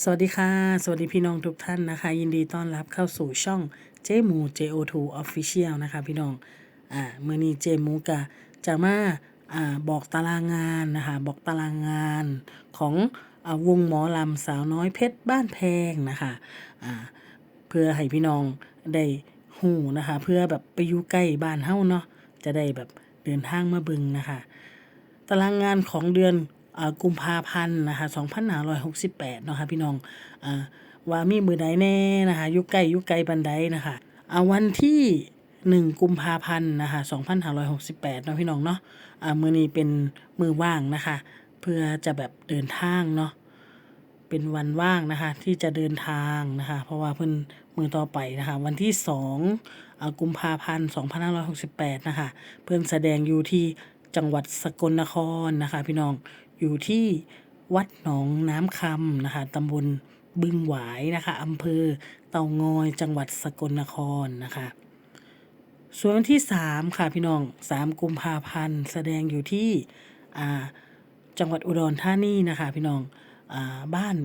สวัสดีค่ะ สวัสดีพี่น้องทุกท่านนะคะ ยินดีต้อนรับเข้าสู่ช่องเจมู JO2 Official นะคะพี่น้องอ่ามื่อนี้เจมูกะจะมาอ่าบอกตารางงานนะคะบอกตารางงานของอวงหมอลำสาวน้อยเพชรบ้านแพงนะคะอ่าเพื่อให้พี่น้องได้หูนะคะ เพื่อแบบไปอยู่ใกล้บ้านเฮ้าเนาะจะได้แบบเดินทางมาเบึงนะคะ ตารางงานของเดือน กุมภาพันธ์นะคะ2568เนาะคะพี่น้องอว่ามีมือใดแน่นะคะยุคใกล้ยุคไกลบันไดนะคะวันที่1กุมภาพันธ์นะคะ2568เนาะพี่น้องเนาะมือนี้เป็นมือว่างนะคะ เพื่อจะแบบเดินทางเนาะเป็นวันว่างนะคะ ที่จะเดินทางนะคะ เพราะว่าเพิ่นมือต่อไปนะคะ วันที่2อ่ากุมภาพันธ์2568นะคะ เพิ่นแสดงอยู่ที่จังหวัดสกลนครนะคะ พี่น้อง อยู่ที่วัดหนองน้ำคำนะคะตำบลบึงหวายนะคะอำเภอเตางอยจังหวัดสกลนครนะคะส่วนวันที่3ค่ะพี่น้อง3กุมภาพันธ์แสดงอยู่ที่จังหวัดอุดรธานีนะคะพี่น้องอบ้าน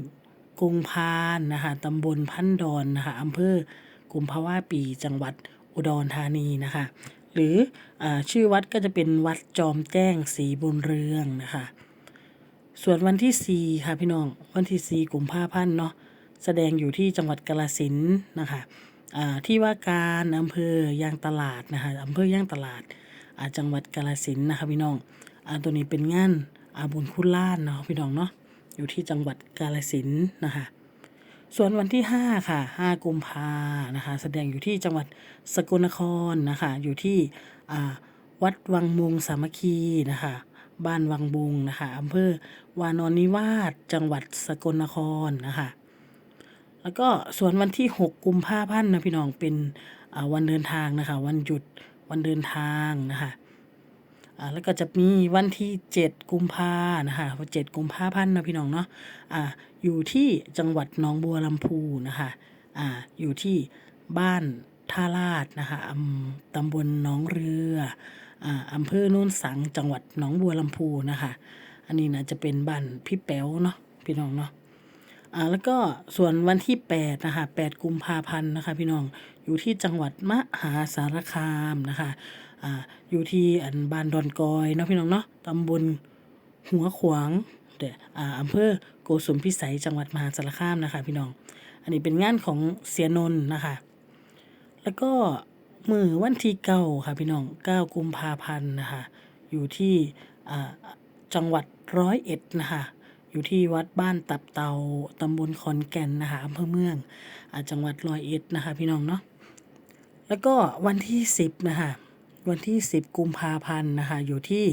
กรุงพานนะคะตำบลพันดอนนะคะอำเภอกุมภาวะปีจังหวัดอุดรธานีนะคะ หรืออชื่อวัดก็จะเป็นวัดจอมแจ้งศรีบุญเรืองนะคะ ส่วนวันที่ 4 ค่ะพี่น้อง วันที่ 4กลุ่มภาพันเนาะ แสดงอยู่ที่จังหวัดกาฬสินนะคะที่ว่าการอำเภอยางตลาดนะคะอำเภอย่างตลาดาจังหวัดกาฬสินนะคะพี่น้องอตัวนี้เป็นงานอาบุญคุณล้านเนาะพี่น้องเนาะ อยู่ที่จังหวัดกาฬสินนะคะ ส่วนวันที่ 5 ค่ะ 5กุมภานะคะ แสดงอยู่ที่จังหวัดสกลนครนะคะ อยู่ที่วัดวังมุงสามัคคีนะคะ บ้านวังบุงนะคะอำเภอวานอนนิวาสจังหวัดสกลนครนะคะ แล้วก็ส่วนวันที่ 6 กุมภาพันธ์นะพี่น้องเป็นวันเดินทางนะคะ วันหยุดวันเดินทางนะคะอ่าแล้วก็จะมีวันที่ 7 กุมภานะคะ7กุมภาพันธ์นะพี่น้องเนาะอ่าอยู่ที่จังหวัดหนองบัวลำพูนะคะอ่าอยู่ที่บ้านท่าลาดนะคะตำบลหนองเรือ อำเภอโน่นสังจังหวัดหนองบัวลำพูนะคะ อันนี้นะจะเป็นบ้านพี่แป๋วเนาะพี่น้องเนาะอ่าแล้วก็ส่วนวันที่8นะคะ8กุมภาพันธ์นะคะ พี่น้องอยู่ที่จังหวัดมหาสารคามนะคะอ่าอยู่ที่อันบ้านดอนกอยเนาะพี่น้องเนาะตำบลหัวขวางเดี๋ยอ่าอำเภอโกสุมพิสัยจังหวัดมหาสารคามนะคะ พี่น้อง อันนี้เป็นงานของเสียนนท์นะคะ แล้วก็ มือวันที่เก้าค่ะพี่น้องเก้ากุมภาพันธ์นะคะอยู่ที่จังหวัดร้อยเอ็ดนะคะอยู่ที่วัดบ้านตับเตาตำบลขอนแก่นนะคะอำเภอเมืองอจังหวัดร้อยเอ็ดนะคะพี่น้องเนาะแล้วก็วันที่10นะคะวันที่10กุมภาพันธ์นะคะอยู่ที่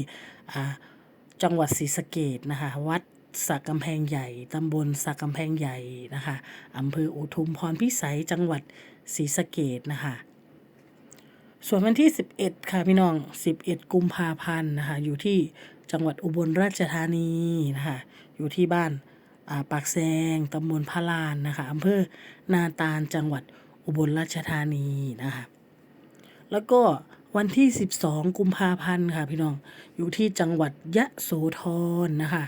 จังหวัดศรีสะเกดนะคะวัดสักกำแพงใหญ่ ตำบลสักกำแพงใหญ่นะคะอำเภออุทุมพรพิสัยจังหวัดศรีสะเกดนะคะ ส่วนวันที่ 11 ค่ะพี่น้อง 11 กุมภาพันธ์นะคะอยู่ที่จังหวัดอุบลราชธานีนะคะอยู่ที่บ้านาปากแซงตำบลพะลานนะคะอำเภอนาตาลจังหวัดอุบลราชธานีนะคะแล้วก็วันที่ 12 กุมภาพันธ์ค่ะพี่น้องอยู่ที่จังหวัดยะโสธรนะคะ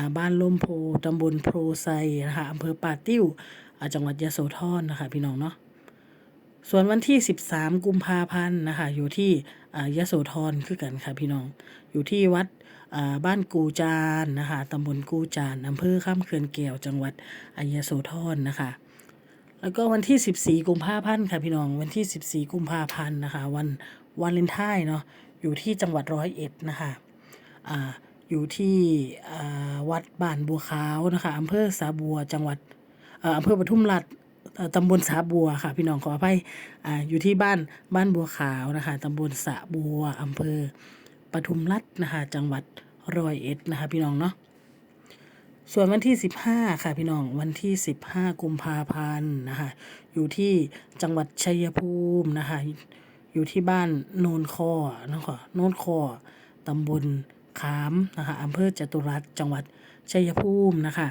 าบ้านลมโพตำบลโพไซนะคะอำเภอป่าติ้วจังหวัดยะโสธรนะคะพี่น้องเนาะ ส่วนวันที่ 13 กุมภาพันธ์นะคะอยู่ที่อ่ายะโสธรคือกันค่ะพี่น้อง อยู่ที่วัดบ้านกูจานนะคะตำบลกูจานอำเภอข้ามเขื่อนแก้วจังหวัดอายโสธรนะคะ แล้วก็วันที่ 14 กุมภาพันธ์ค่ะพี่น้องวันที่ 14 กุมภาพันธ์นะคะ วันวาเลนไทน์เนาะอยู่ที่จังหวัดร้อยเอ็ดนะคะอ่าอยู่ที่วัดบ้านบัวขาวนะคะอำเภอสาบัวจังหวัดอำเภอปทุมราชเอ่อ ตำบลสาบัวค่ะ พี่น้องขออภัยอ่าอยู่ที่บ้านบ้านบัวขาวนะคะตำบลสาบัวอำเภอปทุมราชนะคะ จังหวัดร้อยเอ็ดนะคะ พี่น้องเนาะส่วนวันที่ 15 ค่ะ พี่น้องวันที่ 15 กุมภาพันธ์นะคะ อยู่ที่จังหวัดชัยภูมินะคะ อยู่ที่บ้านโนนคอนะคะโนนคอตำบลขามนะคะอำเภอจตุรัสจังหวัดชัยภูมินะคะ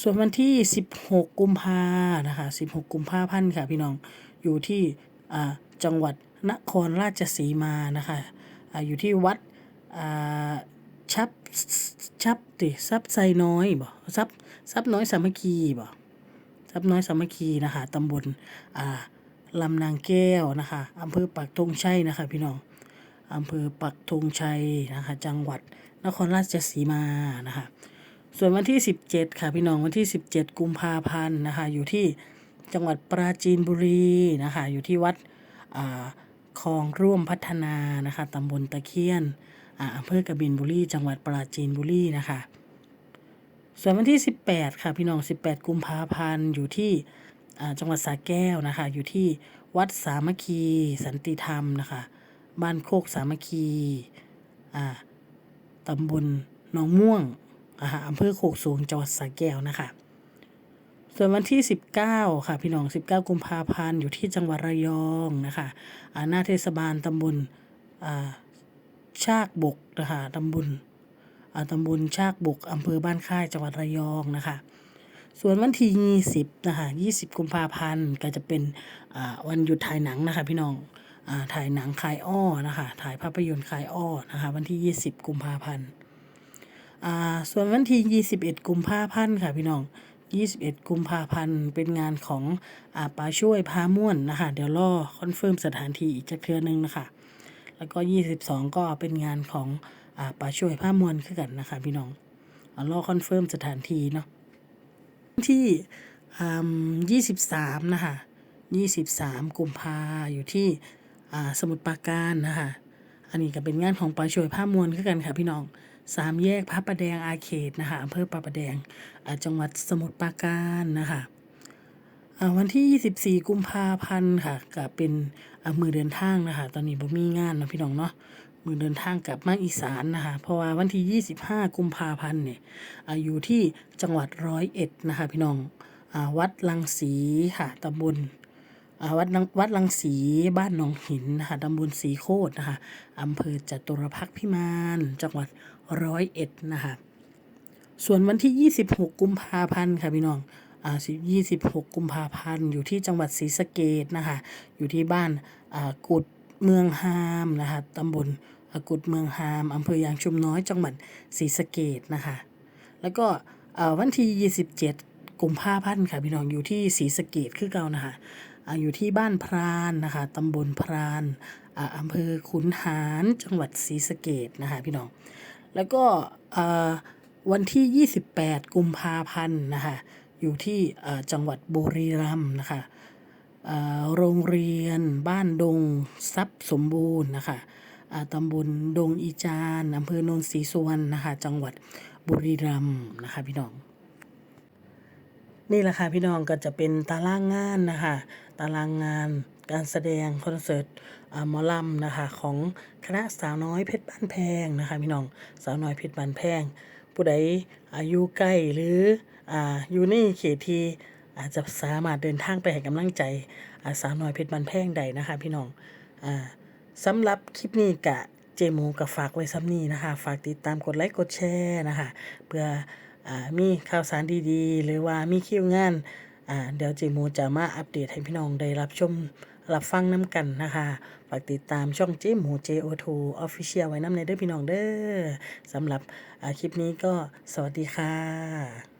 ส่วนวันที่ 16 กุมภานะคะ 16 กุมภาพันธ์ค่ะพี่น้อง อยู่ที่อ่าจังหวัดนครราชสีมานะคะอ่าอยู่ที่วัดอ่าชับชับติซับไซน้อยบ่ซับทรัพย์น้อยสามัคคีบ่ทรัพย์น้อยสามัคคีนะคะตำบลอ่าลำนางแก้วนะคะอำเภอปักธงชัยนะคะพี่น้องอำเภอปักธงชัยนะคะ จังหวัดนครราชสีมานะคะ ส่วนวันที่ 17 ค่ะพี่น้องวันที่ 17 กุมภาพันธ์นะคะ อยู่ที่จังหวัดปราจีนบุรีนะคะ อยู่ที่วัดคลองร่วมพัฒนานะคะตำบลตะเคียนอำเภอกบินบุรีจังหวัดปราจีนบุรีนะคะ ส่วนวันที่ 18 ค่ะพี่น้อง 18 กุมภาพันธ์อยู่ที่จังหวัดสระแก้วนะคะ อยู่ที่วัดสามัคคีสันติธรรมนะคะ บ้านโคกสามัคคีตำบลหนองม่วง อ่าอำเภอโคกสูงจังหวัดสระแก้วนะคะส่วนวันที่ 19 ค่ะ พี่น้อง 19 กุมภาพันธ์อยู่ที่จังหวัดระยองนะคะอาหน้าเทศบาลตำบลอาชากบกนะคะตำบลอาตำบลชากบกอำเภอบ้านค่ายจังหวัดระยองนะคะส่วนวันที่ 20 นะคะ 20 กุมภาพันธ์ก็จะเป็นอาวันหยุดถ่ายหนังนะคะพี่น้องอาถ่ายหนังคลายอ้อนะคะถ่ายภาพยนตร์คลายอ้อนะคะวันที่ 20 กุมภาพันธ์ อ่าส่วนวันที่ 21 กุมภาพันธ์ค่ะพี่น้อง 21 กุมภาพันธ์เป็นงานของอาปาช่วยพาม่วนนะคะ เดี๋ยวรอคอนเฟิร์มสถานที่อีกจักเทื่อนึงนะคะ แล้วก็ 22 ก็เป็นงานของอาปาช่วยพาม่วนคือกันนะคะพี่น้องรอคอนเฟิร์มสถานที่เนาะที่อ่า23นะคะ23กุมภาอยู่ที่สมุทรปราการนะคะ อันนี้ก็เป็นงานของปาช่วยผ้ามวลคือกันค่ะพี่น้อง สามแยกพระประแดงอาเขตนะคะอำเภอประประแดงจังหวัดสมุทรปราการนะคะวันที่ 24 กุมภาพันธ์ค่ะก็เป็นมือเดินทางนะคะ ตอนนี้บ่มีงานนะพี่น้องเนาะมือเดินทางกลับมาอีสานนะคะ เพราะว่าวันที่ 25 กุมภาพันธ์เนี่ยอยู่ที่จังหวัดร้อยเอ็ดนะคะ พี่น้องอวัดลังสีค่ะตำบล วัดวัดลังสีบ้านหนองหินนะคะตำบลสีโคตรนะคะอำเภอจตุรพักษ์พิมานจังหวัดร้อยเอ็ดนะคะส่วนวันที่ 26 กุมภาพันธ์ค่ะพี่น้องอ่า26 กุมภาพันธ์อยู่ที่จังหวัดศรีสะเกดนะคะอยู่ที่บ้านอ่ากุดเมืองฮามนะคะตำบลอากุดเมืองฮามอำเภอยางชุมน้อยจังหวัดศรีสะเกดนะคะแล้วก็อ่าวันที่ 27 กุมภาพันธ์ค่ะพี่น้องอยู่ที่ศรีสะเกดคือเก่านะคะ อยู่ที่บ้านพรานนะคะตำบลพรานอำเภอขุนหารจังหวัดศรีสะเกดนะคะพี่น้อง แล้วก็วันที่ 28 กุมภาพันธ์นะคะอยู่ที่จังหวัดบุรีรัมย์นะคะโรงเรียนบ้านดงทรัพย์สมบูรณ์นะคะตำบลดงอีจานอำเภอโนนศรีสุวรรณนะคะจังหวัดบุรีรัมย์นะคะพี่น้อง นี่แหละค่ะพี่น้องก็จะเป็นตารางงานนะคะตารางงานการแสดงคอนเสิร์ตหมอลำนะคะของคณะสาวน้อยเพชรบ้านแพงนะคะพี่น้องสาวน้อยเพชรบ้านแพง ผู้ใดอายุใกล้หรืออาอยู่ในเขตที่อาจจะสามารถเดินทางไปให้กำลังใจสาวน้อยเพชรบ้านแพงใดนะคะพี่น้องอสำหรับคลิปนี้กะเจมูกับฝากไว้ซ้ำนี้นะคะ ฝากติดตามกดไลค์กดแชร์นะคะเพื่อ มีข่าวสารดีๆ หรือว่ามีคิวงานาเดี๋ยวเจหมูจะมาอัปเดตให้พี่น้องได้รับชมรับฟังน้ำกันนะคะฝากติดตามช่องเจหมู JO2 Official ไว้น้ำในเด้อพี่น้องเด้อสำหรับคลิปนี้ก็สวัสดีค่ะ